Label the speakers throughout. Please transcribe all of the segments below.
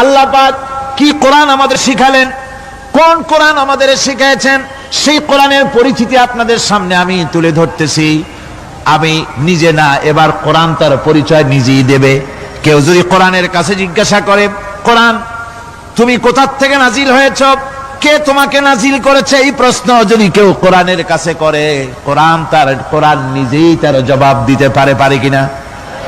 Speaker 1: আল্লাহ পাক কি কোরআন আমাদের শিখালেন? কোন কোরআন আমাদের শিখিয়েছেন সেই কোরআনের পরিচিতি আপনাদের সামনে আমি তুলে ধরতেছি। আমি নিজে না, এবার কোরআন তার পরিচয় নিজেই দেবে। কেউ যদি কোরআনের কাছে জিজ্ঞাসা করে, কোরআন, তুমি কোথার থেকে নাজিল হয়েছ? কে তোমাকে নাজিল করেছে? এই প্রশ্ন যদি কেউ কোরআনের কাছে করে, কোরআন তার, কোরআন নিজেই তার জবাব দিতে পারে পারে কিনা?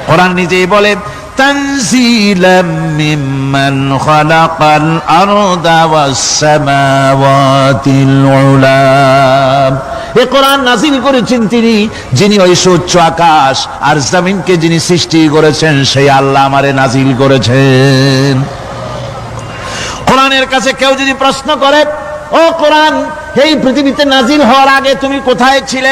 Speaker 1: কোরআন নিজেই বলে تنزيلا ممن خلق الأرض والسماوات العلا এ কোরআন নাজিল করেছেন তিনি যিনি ওই সুচ্চ আকাশ আর জমিনকে যিনি সৃষ্টি করেছেন সেই আল্লাহ আমারে নাজিল করেছেন কোরআনের কাছে কেউ যদি প্রশ্ন করে ও কোরআন এই পৃথিবীতে নাজিল হওয়ার আগে তুমি কোথায় ছিলে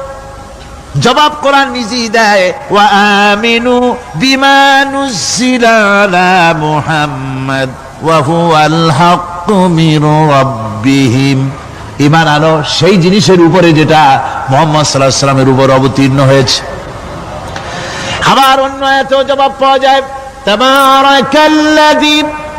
Speaker 1: জবাব কোরআন নিজেই দেয়, ওয়া আমিনু বিমা নুজিলা মুহাম্মদ, ওয়া হুয়াল হাক্কু মির ঈমান আনো সেই জিনিসের উপরে যেটা মোহাম্মদ আলাইহি সাল্লামের উপর অবতীর্ণ হয়েছে। আবার অন্য এত জবাব পাওয়া যায়, তাবারাকাল্লাযী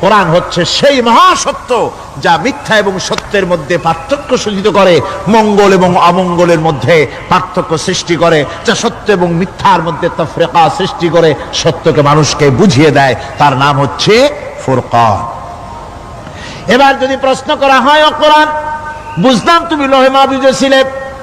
Speaker 1: কোরআন হচ্ছে সেই মহাসত্য যা মিথ্যা এবং সত্যের মধ্যে পার্থক্য সূচিত করে, মঙ্গল এবং অমঙ্গলের মধ্যে পার্থক্য সৃষ্টি করে, যা সত্য এবং মিথ্যার মধ্যে তফরেকা সৃষ্টি করে, সত্যকে মানুষকে বুঝিয়ে দেয়। তার নাম হচ্ছে ফুরকান। এবার যদি প্রশ্ন করা হয় ও কোরআন, বুঝলাম তুমি লোহে মাহবুজে ছিলে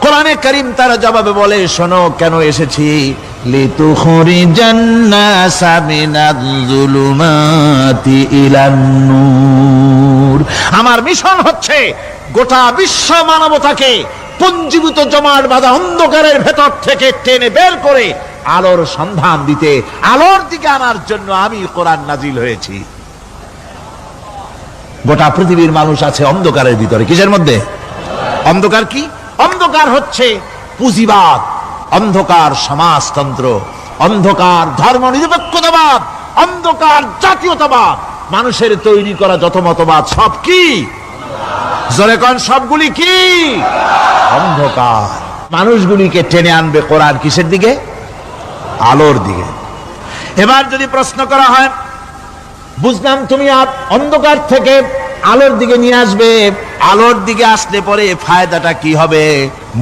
Speaker 1: কোরআনে করিম তারা জবাবে বলে, শোনো, কেন এসেছি? লিতুখরিজান নাসা মিনাজ-জুলুমাতি ইলান-নূর আমার মিশন হচ্ছে গোটা বিশ্ব মানবতাকে পঞ্জীভূত জমাট বাঁধা অন্ধকারের ভেতর থেকে টেনে বের করে আলোর সন্ধান দিতে, আলোর দিকে আনার জন্য আমি কোরআন নাজিল হয়েছি। গোটা পৃথিবীর মানুষ আছে অন্ধকারের ভিতরে। কিসের মধ্যে? অন্ধকার কি? অন্ধকার হচ্ছে পুঁজিবাদ, অন্ধকার সমাজতন্ত্র, অন্ধকার ধর্ম নিরপেক্ষতাবাদ অন্ধকার জাতীয়তাবাদ। মানুষের তৈরি করা যত মতবাদ, সব কি? সবগুলি কি? অন্ধকার। মানুষগুলিকে টেনে আনবে কোরআন কিসের দিকে? আলোর দিকে। এবার যদি প্রশ্ন করা হয়, বুঝলাম তুমি আপ- অন্ধকার থেকে আলোর দিকে নিয়ে আসবে। আলোর দিকে আসলে পরে ফায়দাটা কি হবে?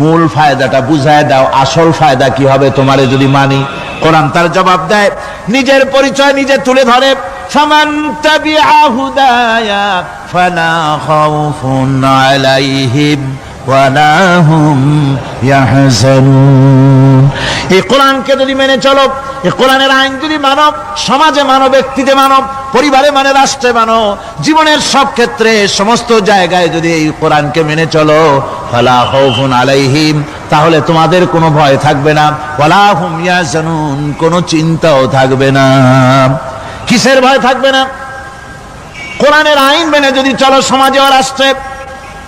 Speaker 1: মূল ফায়দাটা বুঝায় দাও, আসল ফায়দা কি হবে তোমারে যদি মানি। কোরআন তার জবাব দেয়, নিজের পরিচয় নিজে তুলে ধরে, ফামান আহুদায়া হুদায়া ফালা খাউফুন আলাইহিম। এই কোরআনকে যদি মেনে চলো, এই কোরআনের আইন যদি মানো, সমাজে মানো, ব্যক্তিতে মানো, পরিবারে মানে রাষ্ট্রে মানো, জীবনের সব ক্ষেত্রে, সমস্ত জায়গায় যদি এই কোরআনকে মেনে চলো আলাইহিম, তাহলে তোমাদের কোনো ভয় থাকবে না। ওয়ালা ইয়া জানুন কোনো চিন্তাও থাকবে না। কিসের ভয় থাকবে না? কোরআনের আইন মেনে যদি চলো, সমাজে ও রাষ্ট্রে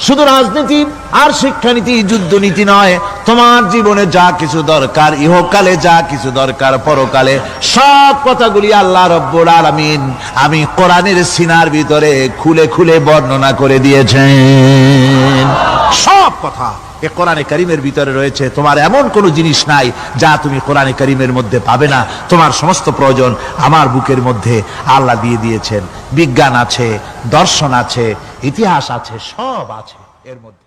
Speaker 1: শুধু রাজনীতি আর শিক্ষানীতি যুদ্ধনীতি নয়। তোমার জীবনে যা কিছু দরকার, ইহকালে যা কিছু দরকার, পরকালে সব কথাগুলি আল্লাহ রব্বুল আলামিন আমি কোরআনের সিনার ভিতরে খুলে খুলে বর্ণনা করে দিয়েছেন। সব কথা এ কোরআনে করিমের ভিতরে রয়েছে। তোমার এমন কোনো জিনিস নাই যা তুমি কোরআনে করিমের মধ্যে পাবে না। তোমার সমস্ত প্রয়োজন আমার বুকের মধ্যে আল্লাহ দিয়ে দিয়েছেন। বিজ্ঞান আছে, দর্শন আছে ইতিহাস আছে সব আছে এর মধ্যে।